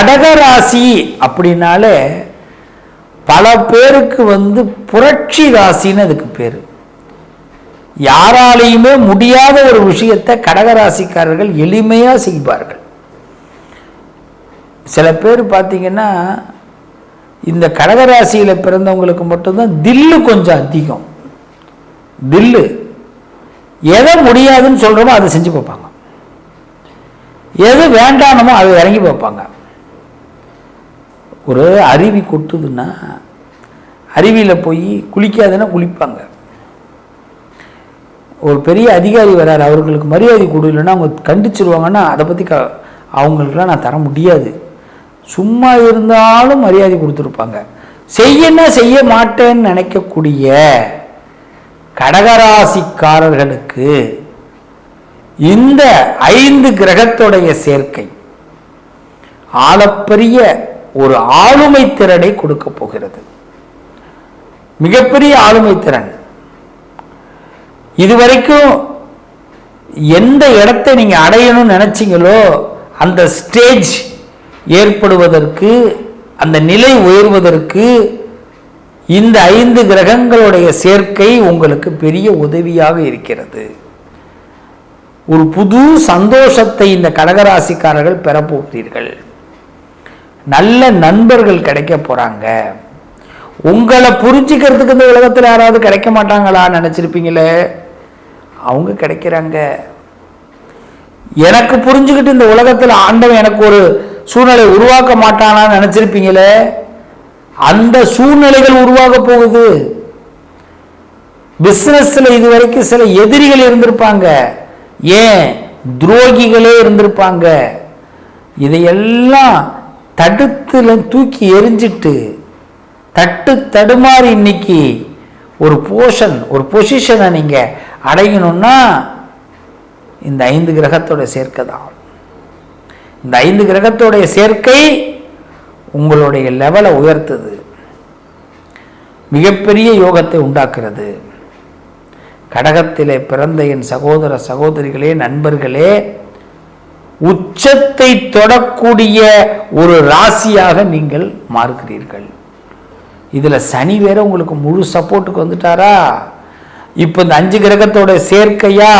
கடகராசி அப்படின்னாலே பல பேருக்கு வந்து புரட்சி ராசின்னு அதுக்கு பேர். யாராலையுமே முடியாத ஒரு விஷயத்தை கடகராசிக்காரர்கள் எளிமையாக செய்வார்கள். சில பேர் பார்த்தீங்கன்னா இந்த கடகராசியில் பிறந்தவங்களுக்கு மட்டும்தான் தில்லு கொஞ்சம் அதிகம். தில்லு. எதை முடியாதுன்னு சொல்கிறோமோ அதை செஞ்சு பார்ப்பாங்க. எது வேண்டாமோ அதை இறங்கி பார்ப்பாங்க. ஒரு அருவி கொட்டுதுன்னா அருவியில் போய் குளிக்காதுன்னா குளிப்பாங்க. ஒரு பெரிய அதிகாரி வராரு அவர்களுக்கு மரியாதை கொடுக்கலன்னா அவங்க கண்டிச்சிருவாங்கன்னா அதை பற்றி க அவங்களுக்குலாம் நான் தர முடியாது. சும்மா இருந்தாலும் மரியாதை கொடுத்துருப்பாங்க. செய்யன்னா செய்ய மாட்டேன்னு நினைக்கக்கூடிய கடகராசிக்காரர்களுக்கு இந்த ஐந்து கிரகத்துடைய சேர்க்கை. ஆழப்பெரிய ஒரு ஆளுமை திறனை கொடுக்க போகிறது. மிகப்பெரிய ஆளுமை திறன். இதுவரைக்கும் எந்த இடத்தை நீங்க அடையணும்னு நினைச்சீங்களோ அந்த ஸ்டேஜ் ஏற்படுவதற்கு அந்த நிலை உயர்வதற்கு இந்த ஐந்து கிரகங்களுடைய சேர்க்கை உங்களுக்கு பெரிய உதவியாக இருக்கிறது. ஒரு புது சந்தோஷத்தை இந்த கடகராசிக்காரர்கள் பெறப்போகிறீர்கள் நல்ல நண்பர்கள் கிடைக்க போறாங்க. உங்களை புரிஞ்சுக்கிறதுக்கு இந்த உலகத்தில் யாராவது கிடைக்க மாட்டாங்களா நினச்சிருப்பீங்களே? அவங்க கிடைக்கிறாங்க. எனக்கு புரிஞ்சுக்கிட்டு இந்த உலகத்தில் ஆண்டவன் எனக்கு ஒரு சூழ்நிலை உருவாக்க மாட்டானான்னு நினச்சிருப்பீங்களே? அந்த சூழ்நிலைகள் உருவாக போகுது. பிஸ்னஸில் இது வரைக்கும் சில எதிரிகள் இருந்திருப்பாங்க. ஏன்? துரோகிகளே இருந்திருப்பாங்க. இதையெல்லாம் தடுத்துல தூக்கி எரிஞ்சிட்டு தட்டு தடுமாறி இன்னைக்கு ஒரு போஷன் ஒரு பொசிஷனை நீங்கள் அடையணும்னா இந்த ஐந்து கிரகத்தோட சேர்க்கை தான் இந்த ஐந்து கிரகத்தோடைய சேர்க்கை உங்களுடைய லெவலை உயர்த்துது. மிகப்பெரிய யோகத்தை உண்டாக்குறது. கடகத்திலே பிறந்த என் சகோதர சகோதரிகளே நண்பர்களே உச்சத்தை தொடக்கூடிய ஒரு ராசியாக நீங்கள் மாறுகிறீர்கள். இதில் சனி வேற உங்களுக்கு முழு சப்போர்ட்டுக்கு வந்துட்டாரா? இப்போ இந்த அஞ்சு கிரகத்தோட சேர்க்கையா?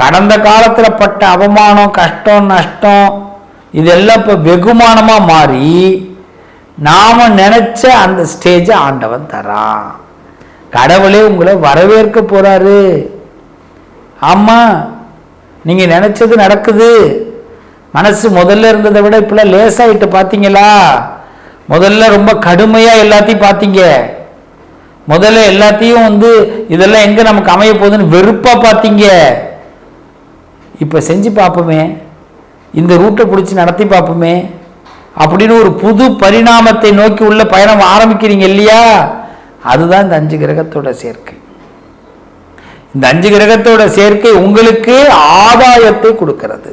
கடந்த காலத்தில் பட்ட அவமானம் கஷ்டம் நஷ்டம் இதெல்லாம் இப்போ வெகுமானமாக மாறி நாம் நினச்ச அந்த ஸ்டேஜை ஆண்டவன் தரான். கடவுளே உங்களை வரவேற்க போகிறாரு ஆமாம் நீங்கள் நினச்சது நடக்குது. மனசு முதல்ல இருந்ததை விட இப்பெல்லாம் லேசாகிட்டு பார்த்தீங்களா முதல்ல ரொம்ப கடுமையாக எல்லாத்தையும் பார்த்தீங்க முதல்ல எல்லாத்தையும் வந்து இதெல்லாம் எங்கே நமக்கு அமைய போகுதுன்னு வெறுப்பாக பார்த்தீங்க இப்போ செஞ்சு பார்ப்போமே. இந்த ரூட்டை பிடிச்சி நடத்தி பார்ப்போமே. அப்படின்னு ஒரு புது பரிணாமத்தை நோக்கி உள்ள பயணம் ஆரம்பிக்கிறீங்க இல்லையா? அதுதான் இந்த அஞ்சு கிரகத்தோட சேர்க்கை. இந்த அஞ்சு கிரகத்தோட சேர்க்கை உங்களுக்கு ஆதாயத்தை கொடுக்கிறது.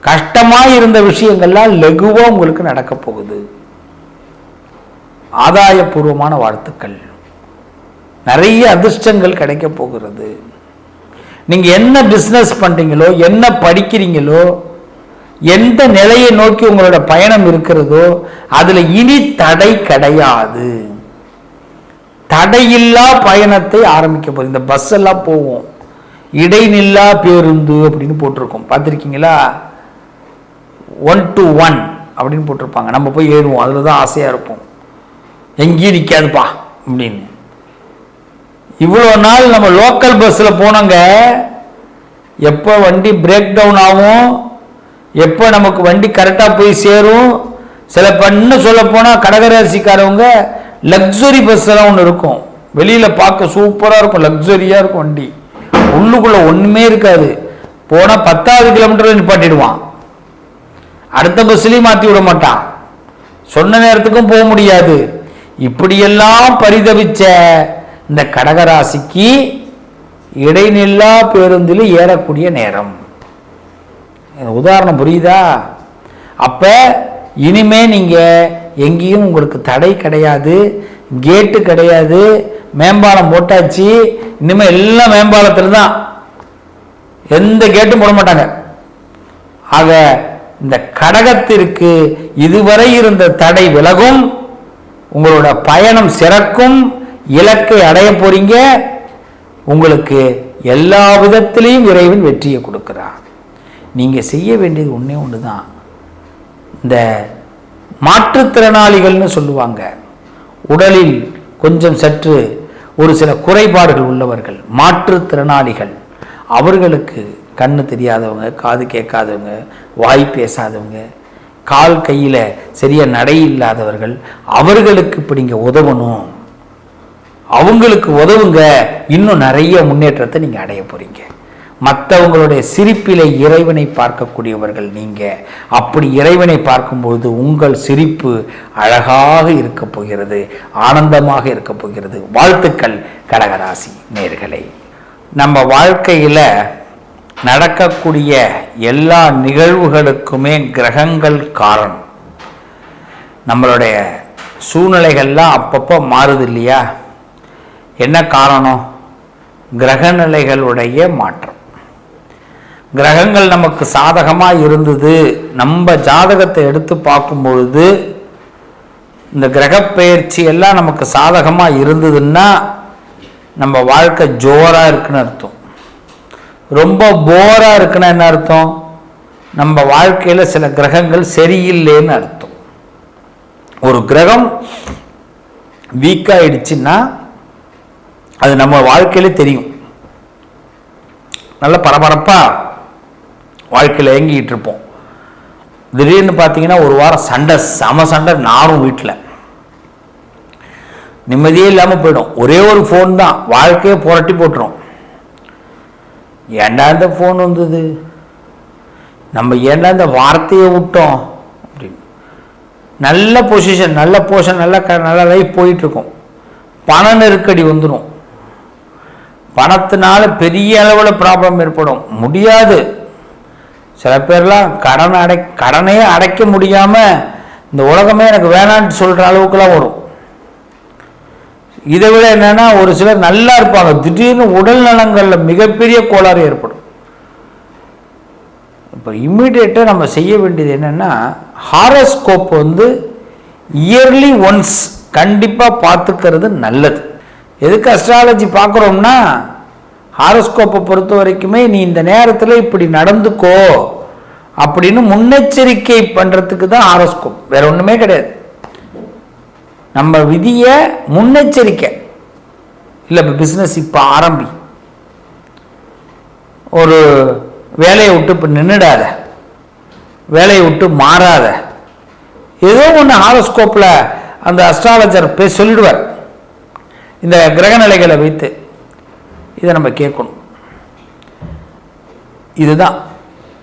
கஷ்டமா இருந்த விஷயங்கள்லாம் லெகுவா உங்களுக்கு நடக்க போகுது. ஆதாயபூர்வமான வாழ்த்துக்கள். நிறைய அதிர்ஷ்டங்கள் கிடைக்க போகிறது. நீங்க என்ன பிசினஸ் பண்றீங்களோ என்ன படிக்கிறீங்களோ எந்த நிலையை நோக்கி உங்களோட பயணம் இருக்கிறதோ அதுல இனி தடை கிடையாது. தடையில்லா பயணத்தை ஆரம்பிக்க போகுது. இந்த பஸ் எல்லாம் போவோம். இடைநில்லா பேருந்து அப்படின்னு போட்டிருக்கோம். பார்த்துருக்கீங்களா? ஒன் டு ஒன் அப்படின்னு போட்டிருப்பாங்க. நம்ம போய் ஏறுவோம். அதில் தான் ஆசையாக இருப்போம். எங்கேயும் நிற்காதுப்பா அப்படின்னு. இவ்வளோ நாள் நம்ம லோக்கல் பஸ்ஸில் போனோங்க. எப்போ வண்டி பிரேக் டவுன் ஆகும்? எப்போ நமக்கு வண்டி கரெக்டாக போய் சேரும்? சில பண்ணு சொல்ல போனால் கடகராசிக்காரவங்க லக்ஸுரி பஸ் எல்லாம் ஒன்று இருக்கும். வெளியில் பார்க்க சூப்பராக இருக்கும் லக்ஸரியாக இருக்கும் வண்டி. உள்ளுக்குள்ளே ஒன்றுமே இருக்காது. போனால் பத்தாவது கிலோமீட்டரில் நிப்பாட்டிடுவான். அடுத்த பஸ்லேயும் மாற்றி விட மாட்டான். சொன்ன நேரத்துக்கும் போக முடியாது. இப்படியெல்லாம் பரிதவிச்ச இந்த கடகராசிக்கு இடைநில்லா பேருந்தில் ஏறக்கூடிய நேரம். உதாரணம் புரியுதா? அப்போ இனிமே நீங்கள் எங்கேயும் உங்களுக்கு தடை கிடையாது கேட்டு கிடையாது மேம்பாலம் போட்டாச்சு இனிமே எல்லாம் மேம்பாலத்தில் தான் எந்த கேட்டும் போட மாட்டாங்க. ஆக இந்த கடகத்திற்கு இதுவரை இருந்த தடை விலகும் உங்களோட பயணம் சிறக்கும் இலக்கை அடைய போறீங்க உங்களுக்கு எல்லா விதத்திலையும் இறைவன் வெற்றியை கொடுக்குறான் நீங்கள் செய்ய வேண்டியது ஒன்றே ஒன்று தான் இந்த மாற்றுத்திறனாளிகள்னு சொல்லுவாங்க. உடலில் கொஞ்சம் சற்று ஒரு சில குறைபாடுகள் உள்ளவர்கள் மாற்றுத்திறனாளிகள். அவர்களுக்கு கண்ணு தெரியாதவங்க காது கேட்காதவங்க வாய் பேசாதவங்க கால் கையில் சரியாக நடை இல்லாதவர்கள் அவர்களுக்கு இப்போ நீங்கள் உதவணும். அவங்களுக்கு உதவுங்க. இன்னும் நிறைய முன்னேற்றத்தை நீங்கள் அடைய போகிறீங்க மற்றவங்களுடைய சிரிப்பிலே இறைவனை பார்க்கக்கூடியவர்கள் நீங்கள் அப்படி இறைவனை பார்க்கும்பொழுது உங்கள் சிரிப்பு அழகாக இருக்க போகிறது ஆனந்தமாக இருக்க போகிறது. வாழ்த்துக்கள் கடகராசி நேர்களை. நம்ம வாழ்க்கையில் நடக்கக்கூடிய எல்லா நிகழ்வுகளுக்குமே கிரகங்கள் காரணம். நம்மளுடைய சூழ்நிலைகள்லாம் அப்பப்போ மாறுது இல்லையா? என்ன காரணம்? கிரகநிலைகளுடைய மாற்றம். கிரகங்கள் நமக்கு சாதகமாக இருந்தது. நம்ம ஜாதகத்தை எடுத்து பார்க்கும் பொழுது இந்த கிரகப்பெயர்ச்சி எல்லாம் நமக்கு சாதகமாக இருந்ததுன்னா நம்ம வாழ்க்கை ஜோராக இருக்குன்னு அர்த்தம். ரொம்ப போராக இருக்குன்னா என்ன அர்த்தம்? நம்ம வாழ்க்கையில் சில கிரகங்கள் சரியில்லைன்னு அர்த்தம். ஒரு கிரகம் வீக்காயிடுச்சுன்னா அது நம்ம வாழ்க்கையிலே தெரியும். நல்ல பரபரப்பாக வாழ்க்கையில் இயங்கிக்கிட்டு இருப்போம். திடீர்னு பார்த்தீங்கன்னா ஒரு வாரம் சண்டை சம சண்டை நானும் வீட்டில் நிம்மதியே இல்லாமல் போயிடும். ஒரே ஒரு ஃபோன் தான். வாழ்க்கையை புரட்டி போட்டுரும். ஏண்டா இந்த ஃபோன் வந்தது? நம்ம ஏண்டா இந்த வார்த்தையை விட்டோம்? அப்படின்னு. நல்ல பொசிஷன் நல்ல போஷன் நல்ல க நல்ல லைஃப் போயிட்டுருக்கும் பண நெருக்கடி வந்துடும் பணத்தினால பெரிய அளவில் ப்ராப்ளம் ஏற்படும். முடியாது. சில பேர்லாம் கடன் அடை கடனையே அடைக்க முடியாமல் இந்த உலகமே எனக்கு வேணான்னு சொல்கிற அளவுக்குலாம் வரும். இதை விட என்னென்னா ஒரு சிலர் நல்லா இருப்பாங்க. திடீர்னு உடல் நலங்களில் மிகப்பெரிய கோளாறு ஏற்படும். இப்போ இம்மிடியேட்டாக நம்ம செய்ய வேண்டியது என்னென்னா ஹாரோஸ்கோப் வந்து இயர்லி ஒன்ஸ் கண்டிப்பாக பார்த்துக்கிறது நல்லது. எதுக்கு அஸ்ட்ராலஜி பார்க்குறோம்னா ஹாரோஸ்கோப்பை பொறுத்த வரைக்குமே நீ இந்த நேரத்தில் இப்படி நடந்துக்கோ அப்படின்னு முன்னெச்சரிக்கை பண்ணுறதுக்கு தான் ஹாரோஸ்கோப். வேற ஒன்றுமே கிடையாது. நம்ம விதியை முன்னெச்சரிக்கை. இல்லை இப்போ பிஸ்னஸ் இப்போ ஆரம்பி. ஒரு வேலையை விட்டு இப்போ நின்றுடாத வேலையை விட்டு மாறாத. ஏதோ ஒன்று ஹாரோஸ்கோப்பில் அந்த அஸ்ட்ராலஜர் போய் சொல்லிடுவார். இந்த கிரகநிலைகளை வைத்து. இதை நம்ம கேட்கணும். இதுதான்.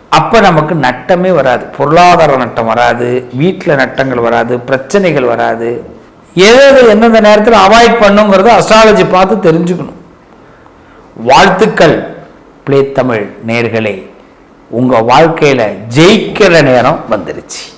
அப்போ நமக்கு நட்டமே வராது. பொருளாதார நட்டம் வராது. வீட்டில் நட்டங்கள் வராது. பிரச்சனைகள் வராது. எது எந்தெந்த நேரத்தில் அவாய்ட் பண்ணுங்கிறத அஸ்ட்ராலஜி பார்த்து தெரிஞ்சுக்கணும். வாழ்த்துக்கள் பிளே தமிழ் நேர்களே. உங்கள் வாழ்க்கையில் ஜெயிக்கிற நேரம் வந்துருச்சு.